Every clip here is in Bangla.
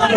I'm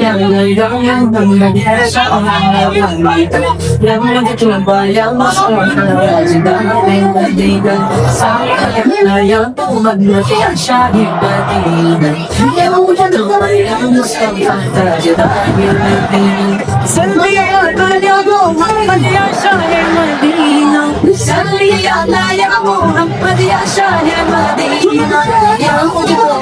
yang gayungan Tunggang desa orang labang dito Naman at mabayang Masawang nalajid ang aming madigan Sa akin na yan Tumagnati ang siya ipatinan Yaw na naman ang gustong fantasya Dahil natin Sandiyaga niya gawin Kaya siya ay madinang Sandiyaga niya gawin Kaya siya ay madinang Yaw na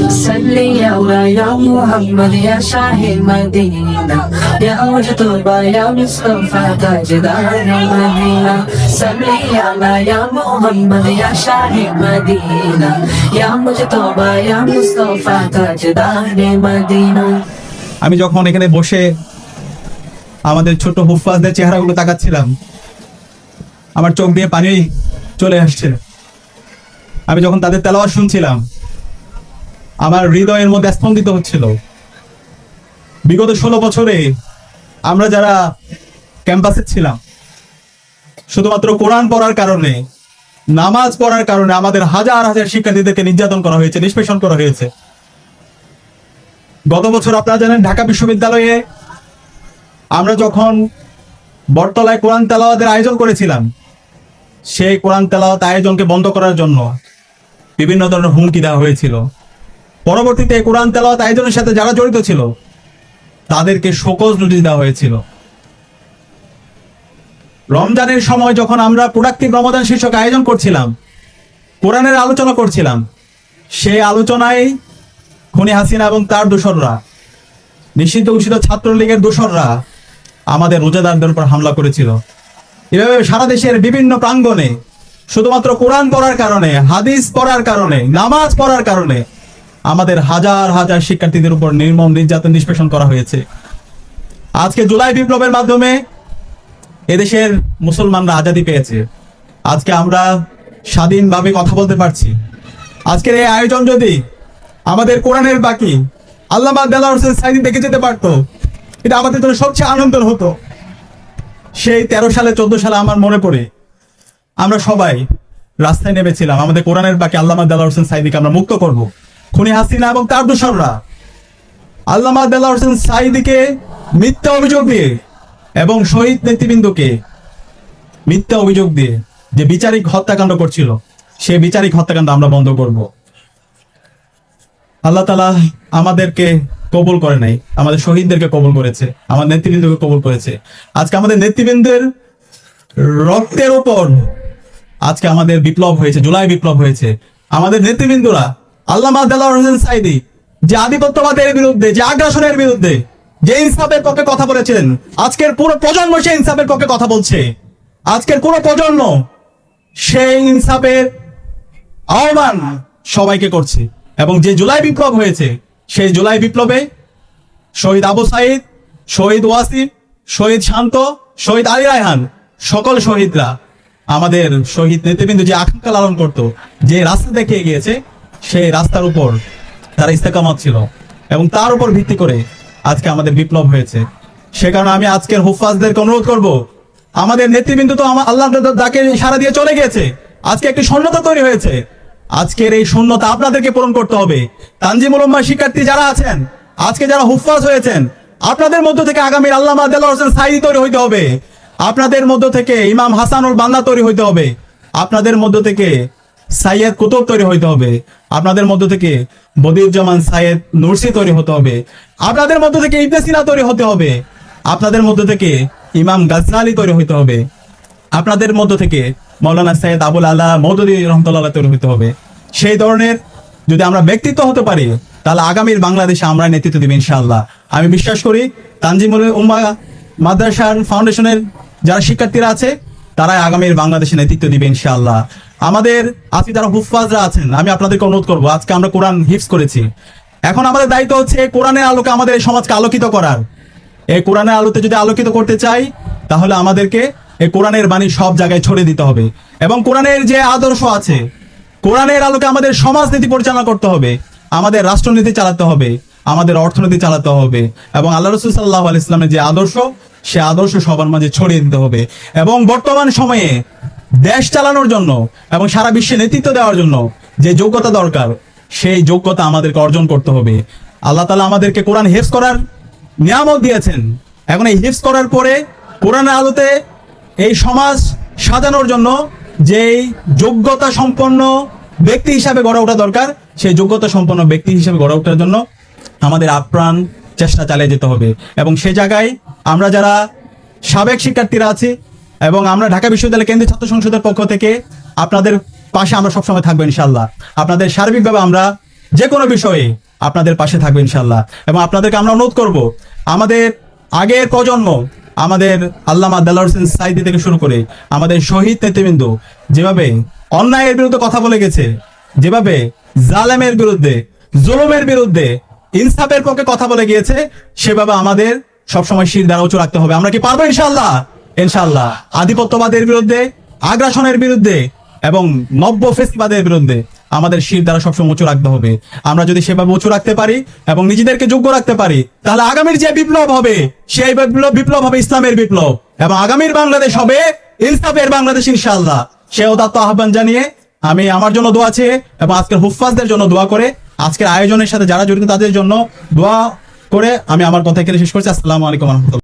على يا محمد يا شاهي المدينة يا مجتبى يا مصطفى تاجدار المدينة سلي على يا محمد يا شاهي المدينة يا مجتبى يا مصطفى تاجدار المدينة আমি যখন এখানে বসে আমাদের ছোট হুফাজদের চেহারাগুলো তাকাচ্ছিলাম আমার চোখ দিয়ে পানি চলে আসছে আমি যখন তাদের তেলাওয়াত শুনছিলাম আমার হৃদয়ের মধ্যে স্পন্দিত হচ্ছিল। বিগত ষোলো বছরে আমরা যারা ক্যাম্পাসে ছিলাম, শুধুমাত্র কোরআন পড়ার কারণে, নামাজ পড়ার কারণে আমাদের হাজার হাজার শিক্ষার্থীদেরকে নির্যাতন করা হয়েছে, নিষ্পেষণ করা হয়েছে। গত বছর আপনারা জানেন, ঢাকা বিশ্ববিদ্যালয়ে আমরা যখন বটতলায় কোরআন তেলাওয়াতের আয়োজন করেছিলাম, সেই কোরআন তেলাওয়াত আয়োজনকে বন্ধ করার জন্য বিভিন্ন ধরনের হুমকি দেওয়া হয়েছিল। পরবর্তীতে কোরআন তেলাওয়াত আয়োজনের সাথে যারা জড়িত ছিল, তাদেরকে শোকজ নোটিশ দেওয়া হয়েছিল। রমজানের সময় যখন আমরা প্রোডাক্টিভ রমাদান শীর্ষক আয়োজন করছিলাম, কোরআনের আলোচনা করছিলাম, সেই আলোচনায় খুনি হাসিনা এবং তার দোসররা, নিষিদ্ধ ঘোষিত ছাত্রলীগের দোসররা আমাদের রোজাদারদের উপর হামলা করেছিল। এভাবে সারা দেশের বিভিন্ন প্রাঙ্গণে, শুধুমাত্র কোরআন পড়ার কারণে, হাদিস পড়ার কারণে, নামাজ পড়ার কারণে আমাদের হাজার হাজার শিক্ষার্থীদের উপর নির্মম নির্যাতন নিষ্পেষণ করা হয়েছে। আজকে জুলাই বিপ্লবের মাধ্যমে এদেশের মুসলমানরা আজাদি পেয়েছে। আজকে আমরা স্বাধীনভাবে কথা বলতে পারছি। আজকের এই আয়োজন যদি আমাদের কোরআনের বাকি দেলার হোসেন দেখে যেতে পারতো, এটা আমাদের জন্য সবচেয়ে আনন্দের হতো। সেই তেরো সালে, চোদ্দ সালে আমার মনে পড়ে, আমরা সবাই রাস্তায় নেমেছিলাম। আমাদের কোরআনের বাকি আল্লামা দেলার হোসেন সাইদিকে আমরা মুক্ত করব। খুনি হাসিনা এবং তার দোসররা আল্লামা দেলার হোসেন সাইদিকে মিথ্যা অভিযোগ দিয়ে এবং শহীদ নেতৃবৃন্দকে মিথ্যা অভিযোগ দিয়ে যে বিচারিক হত্যাকাণ্ড করছিল সেই বিচারিক হত্যাকাণ্ড আমরা বন্ধ করব। আল্লাহ তালা আমাদেরকে কবুল করে নাই, আমাদের শহীদদেরকে কবুল করেছে আমাদের নেতৃবৃন্দকে কবুল করেছে। আজকে আমাদের নেতৃবৃন্দের রক্তের উপর আজকে আমাদের বিপ্লব হয়েছে, জুলাই বিপ্লব হয়েছে। আমাদের নেতৃবৃন্দরা আল্লাহ দেলাওয়ার হোসেন সাইদি, যে আধিপত্যবাদের বিরুদ্ধে, যে আগ্রাসনের বিরুদ্ধে, যে ইনসাফের পক্ষে কথা বলেছিলেন, আজকের পুরো প্রজন্ম সেই ইনসাফের পক্ষে কথা বলছে। আজকের পুরো প্রজন্ম সেই ইনসাফের আহ্বান সবাইকে করছে। এবং যে জুলাই বিপ্লব হয়েছে, সেই জুলাই বিপ্লবে শহীদ আবু সাইদ, শহীদ ওয়াসিম শহীদ শান্ত, শহীদ আলী রায়হান, সকল শহীদরা আমাদের শহীদ নেতৃবৃন্দ যে আকাঙ্ক্ষা লালন করত, যে রাস্তা দেখে গিয়েছে সেই রাস্তার উপর তারা ইস্তেকামত ছিল এবং তার উপর ভিত্তি করে আজকে আমাদের বিপ্লব হয়েছে। সে কারণে আমি আজকের হুফাজদেরকে অনুরোধ করব, আমাদের নেতৃবৃন্দ তো আমার আল্লাহ ডাকে সারা দিয়ে চলে গিয়েছে, আজকে একটি শূন্যতা তৈরি হয়েছে। আজকের এই শূন্যতা আপনাদেরকে পূরণ করতে হবে। তানজিমুল উম্মাহ শিক্ষার্থী যারা আছেন, আজকে যারা হুফাজ হয়েছেন, আপনাদের মধ্য থেকে আগামী দেলোয়ার হোসেন সাইদি তৈরি হইতে হবে। আপনাদের মধ্য থেকে ইমাম হাসানুল বান্দা তৈরি হইতে হবে। আপনাদের মধ্য থেকে সাইয়েদ কুতুব তৈরি হইতে হবে। আপনাদের মধ্য থেকে বদিউজ্জামান সাইয়েদ নুরসি তৈরি হতে হবে। আপনাদের মধ্য থেকে ইবনে সিনা তৈরি হতে হবে। আপনাদের মধ্য থেকে ইমাম গাজনালি তৈরি হইতে হবে। আপনাদের মধ্য থেকে মৌলানা সৈয়দ আবুল আল্লাহ মৌদুদি রহমতুল্লাহ তৈরি হতে হবে। সেই ধরনের যদি আমরা ব্যক্তিত্ব হতে পারি, তাহলে আগামীর বাংলাদেশে আমরা নেতৃত্ব দিব ইনশাআল্লাহ। আমি বিশ্বাস করি, তানজিমুল উম্মা মাদ্রাসার ফাউন্ডেশনের যারা শিক্ষার্থীরা আছে, তারাই আগামীর বাংলাদেশে নেতৃত্ব দিবে ইনশাআল্লাহ। আমাদের আজকে যারা হুফাজরা আছেন, আমি আপনাদেরকে অনুরোধ করব, আজকে আমরা কোরআন হিফজ করেছি। এখন আমাদের দায়িত্ব হচ্ছে কোরআনের আলোকে আমাদের এই সমাজকে আলোকিত করার। এই কোরআনের আলোতে যদি আলোকিত করতে চাই, তাহলে আমাদেরকে এই কোরআনের বাণী সব জায়গায় ছড়িয়ে দিতে হবে। এবং কোরআনের যে আদর্শ আছে, কোরআনের আলোকে আমাদের সমাজনীতি পরিচালনা করতে হবে, আমাদের রাষ্ট্রনীতি চালাতে হবে, আমাদের অর্থনীতি চালাতে হবে, এবং আল্লাহ রসুল সাল্লাহ আল ইসলামের যে আদর্শ, সে আদর্শ সবার মাঝে ছড়িয়ে দিতে হবে। এবং বর্তমান সময়ে দেশ চালানোর জন্য এবং সারা বিশ্বে নেতৃত্ব দেওয়ার জন্য যে যোগ্যতা দরকার, সেই যোগ্যতা আমাদেরকে অর্জন করতে হবে। আল্লাহ তালা আমাদেরকে কোরআন হেফ করার নিয়ামত দিয়েছেন। এখন এই হিফজ করার পরে কোরআনের আলোতে এই সমাজ সাজানোর জন্য যেই যোগ্যতা সম্পন্ন ব্যক্তি হিসাবে গড়ে ওঠা দরকার, সেই যোগ্যতা সম্পন্ন ব্যক্তি হিসাবে গড়ে ওঠার জন্য আমাদের আপ্রাণ চেষ্টা চালিয়ে যেতে হবে। এবং সে জায়গায় আমরা যারা সাবেক শিক্ষার্থীরা আছি এবং আমরা ঢাকা বিশ্ববিদ্যালয় কেন্দ্রীয় ছাত্র সংসদের পক্ষ থেকে আপনাদের পাশে আমরা সবসময় থাকব ইনশাল্লাহ আপনাদের সার্বিকভাবে আমরা যে কোনো বিষয়ে আপনাদের পাশে থাকব ইনশাল্লাহ এবং আপনাদেরকে আমরা অনুরোধ করব, আমাদের আগের প্রজন্ম, আমাদের আল্লামা দেলার হোসেন সাইদি থেকে শুরু করে আমাদের শহীদ নেতৃবৃন্দ যেভাবে অন্যায়ের বিরুদ্ধে কথা বলে গেছে, যেভাবে জালেমের বিরুদ্ধে, জুলুমের বিরুদ্ধে, ইনসাফের পক্ষে কথা বলে গিয়েছে, সেভাবে আমাদের সবসময় শির দ্বারা উঁচু রাখতে হবে। আমরা কি পারব ইনশাল্লাহ ইনশাল্লাহ আধিপত্যবাদের বিরুদ্ধে, আগ্রাসনের বিরুদ্ধে এবং নব্য ফেসিবাদের বিরুদ্ধে আমাদের শির দ্বারা সবসময় উঁচু রাখতে হবে। আমরা যদি সেভাবে উঁচু রাখতে পারি এবং নিজেদেরকে যোগ্য রাখতে পারি, তাহলে আগামীর যে বিপ্লব হবে, সেই বিপ্লব বিপ্লব হবে ইসলামের বিপ্লব। এবং আগামীর বাংলাদেশ হবে ইনসাফের বাংলাদেশ ইনশাল্লাহ সে উদাত্ত আহ্বান জানিয়ে আমি আমার জন্য দোয়া চেয়ে এবং আজকের হুফাজদের জন্য দোয়া করে, আজকের আয়োজনের সাথে যারা জড়িত তাদের জন্য দোয়া করে আমি আমার কথা এখানে শেষ করছি। আসসালামু আলাইকুম